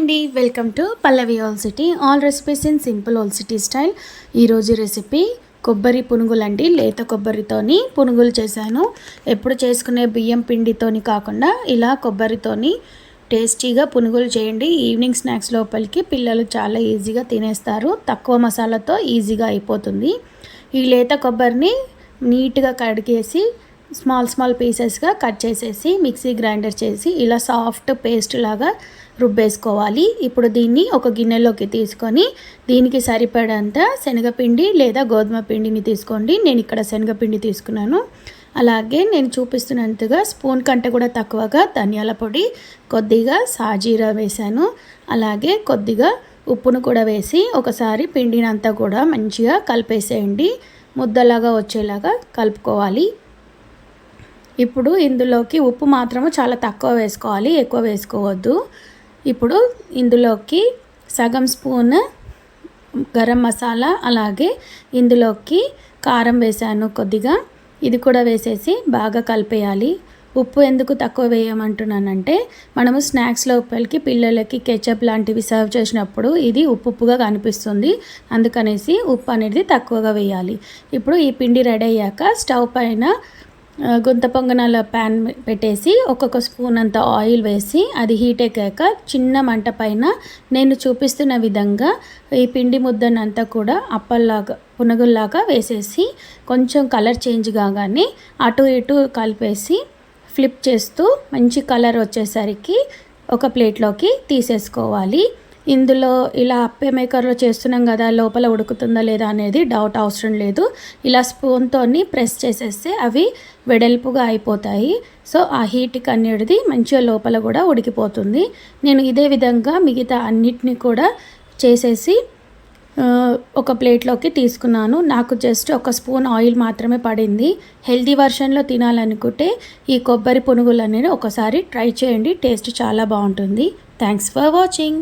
అండి welcome to Pallavi all city. All recipes in simple all city style. ఈరోజు recipe కొబ్బరి పునుగులు అండి లేత కొబ్బరితోని పునుగులు చేశాను. ఎప్పుడు చేసుకునే బియ్యం పిండితోని కాకుండా ఇలా కొబ్బరితోని టేస్టీగా పునుగులు చేయండి. ఈవినింగ్ స్నాక్స్ లోపలికి పిల్లలు చాలా ఈజీగా తినేస్తారు. తక్కువ మసాలాతో ఈజీగా అయిపోతుంది. ఈ లేత కొబ్బరిని నీట్గా కడిగేసి స్మాల్ స్మాల్ పీసెస్గా కట్ చేసేసి మిక్సీ గ్రైండర్ చేసి ఇలా సాఫ్ట్ పేస్ట్ లాగా రుబ్బేసుకోవాలి. ఇప్పుడు దీన్ని ఒక గిన్నెలోకి తీసుకొని దీనికి సరిపడంత శనగపిండి లేదా గోధుమ పిండిని తీసుకోండి. నేను ఇక్కడ శనగపిండి తీసుకున్నాను. అలాగే నేను చూపిస్తున్నంతగా స్పూన్ కంటే కూడా తక్కువగా ధనియాల పొడి కొద్దిగా సాజీరా వేశాను. అలాగే కొద్దిగా ఉప్పును కూడా వేసి ఒకసారి పిండినంతా కూడా మంచిగా కలిపేసేయండి. ముద్దలాగా వచ్చేలాగా కలుపుకోవాలి. ఇప్పుడు ఇందులోకి ఉప్పు మాత్రము చాలా తక్కువ వేసుకోవాలి ఎక్కువ వేసుకోవద్దు. ఇప్పుడు ఇందులోకి సగం స్పూన్ గరం మసాలా అలాగే ఇందులోకి కారం వేసాను కొద్దిగా. ఇది కూడా వేసేసి బాగా కలిపేయాలి. ఉప్పు ఎందుకు తక్కువ వేయమంటున్నానంటే మనము స్నాక్స్ లోపలికి పిల్లలకి కెచప్ లాంటివి సర్వ్ చేసినప్పుడు ఇది ఉప్పు ఉప్పుగా కనిపిస్తుంది. అందుకనేసి ఉప్పు అనేది తక్కువగా వేయాలి. ఇప్పుడు ఈ పిండి రెడీ అయ్యాక స్టవ్ పైన గుంత పొంగనాల ప్యాన్ పెట్టేసి ఒక్కొక్క స్పూన్ అంత ఆయిల్ వేసి అది హీట్ ఎక్కాక చిన్న మంట పైన నేను చూపిస్తున్న విధంగా ఈ పిండి ముద్దనంతా కూడా అప్పల్లాగా పునగుల్లాగా వేసేసి కొంచెం కలర్ చేంజ్ కాగానే అటు ఇటు కలిపేసి ఫ్లిప్ చేస్తూ మంచి కలర్ వచ్చేసరికి ఒక ప్లేట్లోకి తీసేసుకోవాలి. ఇందులో ఇలా అప్పే మేకర్లో చేస్తున్నాం కదా లోపల ఉడుకుతుందా లేదా అనేది డౌట్ అవసరం లేదు. ఇలా స్పూన్తో ప్రెస్ చేసేస్తే అవి వెడల్పుగా అయిపోతాయి. సో ఆ హీట్కి అనేది మంచిగా లోపల కూడా ఉడికిపోతుంది. నేను ఇదే విధంగా మిగతా అన్నిటిని కూడా చేసేసి ఒక ప్లేట్లోకి తీసుకున్నాను. నాకు జస్ట్ ఒక స్పూన్ ఆయిల్ మాత్రమే పడింది. హెల్తీ వర్షన్లో తినాలనుకుంటే ఈ కొబ్బరి పునుగులు అనేది ఒకసారి ట్రై చేయండి. టేస్ట్ చాలా బాగుంటుంది. Thanks for watching